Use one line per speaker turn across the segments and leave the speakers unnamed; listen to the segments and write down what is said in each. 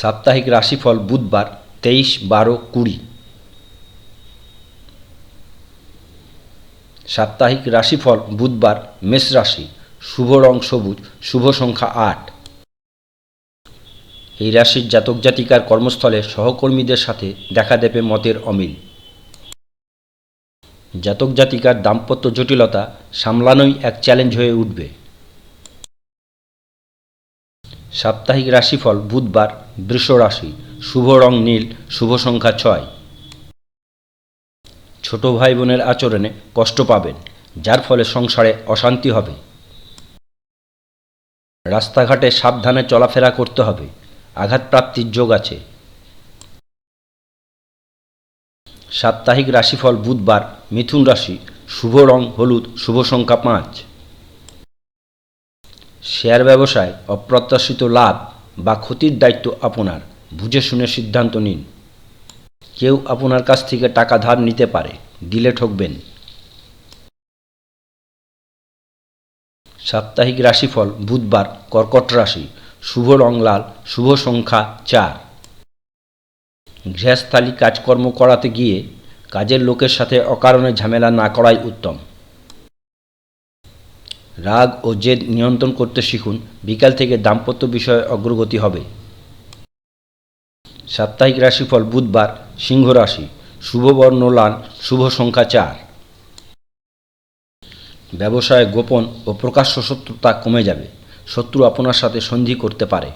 সাপ্তাহিক রাশিফল বুধবার, তেইশ বারো কুড়ি। সাপ্তাহিক রাশিফল বুধবার, মেষ রাশি, শুভ রং সবুজ, শুভ সংখ্যা আট। এই রাশির জাতক জাতিকার কর্মস্থলে সহকর্মীদের সাথে দেখা দেবে মতের অমিল। জাতক জাতিকার দাম্পত্য জটিলতা সামলানোই এক চ্যালেঞ্জ হয়ে উঠবে। সাপ্তাহিক রাশিফল বুধবার, বৃষ রাশি, শুভ রং নীল, শুভ সংখ্যা ছয়। ছোট ভাই বোনের আচরণে কষ্ট পাবেন, যার ফলে সংসারে অশান্তি হবে। রাস্তাঘাটে সাবধানে চলাফেরা করতে হবে, আঘাতপ্রাপ্তির যোগ আছে। সাপ্তাহিক রাশিফল বুধবার, মিথুন রাশি, শুভ রং হলুদ, শুভ সংখ্যা পাঁচ। শেয়ার ব্যবসায় অপ্রত্যাশিত লাভ বা ক্ষতির দায়িত্ব আপনার, বুঝে শুনে সিদ্ধান্ত নিন। কেউ আপনার কাছ থেকে টাকা ধার নিতে পারে, দিলে ঠকবেন। সাপ্তাহিক রাশিফল বুধবার কর্কট রাশি, শুভ রং লাল, শুভ সংখ্যা চার। গৃহস্থালী কাজকর্ম করাতে গিয়ে কাজের লোকের সাথে অকারণে ঝামেলা না করাই উত্তম। রাগ ও জেদ নিয়ন্ত্রণ করতে শিখুন, বিকাল থেকে দাম্পত্য বিষয়ে অগ্রগতি হবে। সাপ্তাহিক রাশিফল বুধবার, সিংহ রাশি শুভবর্ণ লাল শুভ সংখ্যা চার। ব্যবসায় গোপন ও প্রকাশ্য শত্রুতা কমে যাবে, শত্রু আপনার সাথে সন্ধি করতে পারে।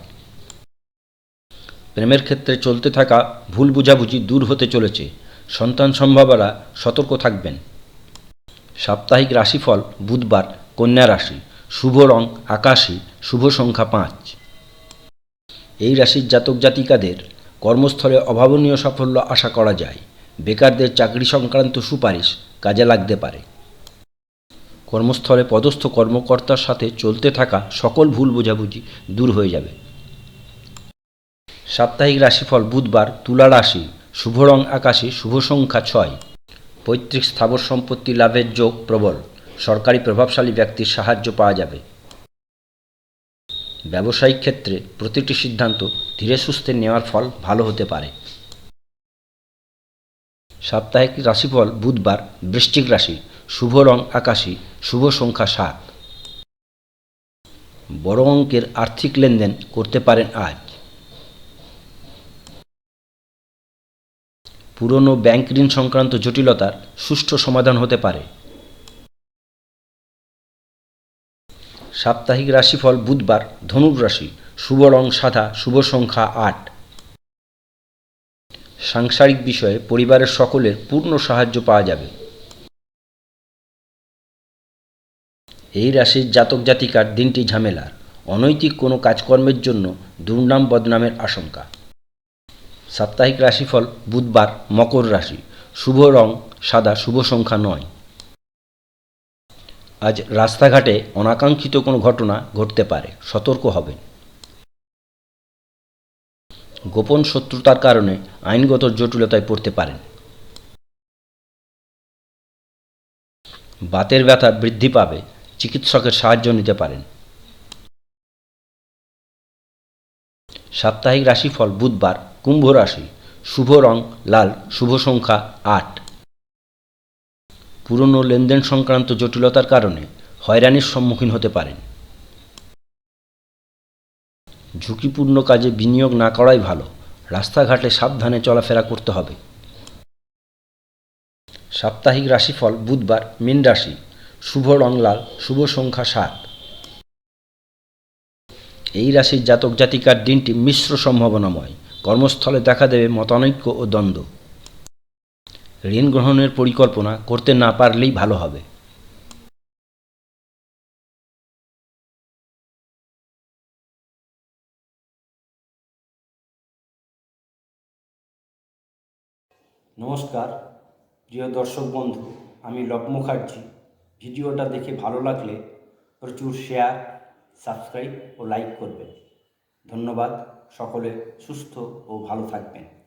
প্রেমের ক্ষেত্রে চলতে থাকা ভুল বুঝাবুঝি দূর হতে চলেছে, সন্তান সম্ভাবনা সতর্ক থাকবেন। সাপ্তাহিক রাশিফল বুধবার কন্যা রাশি, শুভ রং আকাশী, শুভ সংখ্যা পাঁচ। এই রাশির জাতক জাতিকাদের কর্মস্থলে অভাবনীয় সাফল্য আশা করা যায়। বেকারদের চাকরি সংক্রান্ত সুপারিশ কাজে লাগতে পারে। কর্মস্থলে পদস্থ কর্মকর্তার সাথে চলতে থাকা সকল ভুল বোঝাবুঝি দূর হয়ে যাবে। সাপ্তাহিক রাশিফল বুধবার তুলা রাশি, শুভ রং আকাশী, শুভ সংখ্যা ছয়। পৈতৃক স্থাবর সম্পত্তি লাভের যোগ প্রবল। সরকারি প্রভাবশালী ব্যক্তির সাহায্য পাওয়া যাবে। ব্যবসায়িক ক্ষেত্রে প্রতিটি সিদ্ধান্ত ধীরে সুস্থে নেওয়ার ফল ভালো হতে পারে। সাপ্তাহিক রাশিফল বুধবার বৃশ্চিক রাশি, শুভ রং আকাশী, শুভ সংখ্যা সাত। বড় অঙ্কের আর্থিক লেনদেন করতে পারেন আজ। পুরনো ব্যাংক ঋণ সংক্রান্ত জটিলতার সুষ্ঠু সমাধান হতে পারে। সাপ্তাহিক রাশিফল বুধবার, ধনুর রাশি, শুভ রং সাদা, শুভ সংখ্যা আট। সাংসারিক বিষয়ে পরিবারের সকলের পূর্ণ সাহায্য পাওয়া যাবে। এই রাশির জাতক জাতিকার দিনটি ঝামেলার, অনৈতিক কোনো কাজকর্মের জন্য দুর্নাম বদনামের আশঙ্কা। সাপ্তাহিক রাশিফল বুধবার, মকর রাশি, শুভ রং সাদা, শুভ সংখ্যা নয়। আজ রাস্তাঘাটে অনাকাঙ্ক্ষিত কোনো ঘটনা ঘটতে পারে, সতর্ক হবেন। গোপন শত্রুতার কারণে আইনগত জটিলতায় পড়তে পারেন। বাতের ব্যথা বৃদ্ধি পাবে, চিকিৎসকের সাহায্য নিতে পারেন। সাপ্তাহিক রাশিফল বুধবার, কুম্ভ রাশি। শুভ রং লাল, শুভ সংখ্যা আট। পুরনো লেনদেন সংক্রান্ত জটিলতার কারণে হয়রানির সম্মুখীন হতে পারেন। ঝুঁকিপূর্ণ কাজে বিনিয়োগ না করাই ভালো। রাস্তাঘাটে সাবধানে চলাফেরা করতে হবে। সাপ্তাহিক রাশিফল বুধবার মীন রাশি। শুভ রং লাল, শুভ সংখ্যা সাত। এই রাশির জাতক জাতিকার দিনটি মিশ্র সম্ভাবনাময়। কর্মস্থলে দেখা দেবে মতানৈক্য ও দ্বন্দ্ব। ঋণ গ্রহণের পরিকল্পনা করতে না পারলেই ভালো হবে। নমস্কার, প্রিয় দর্শক বন্ধু, আমি লব মুখার্জি। ভিডিওটা দেখে ভালো লাগলে প্রচুর শেয়ার সাবস্ক্রাইব ও লাইক করবেন। ধন্যবাদ, সকলে সুস্থ ও ভালো থাকবেন।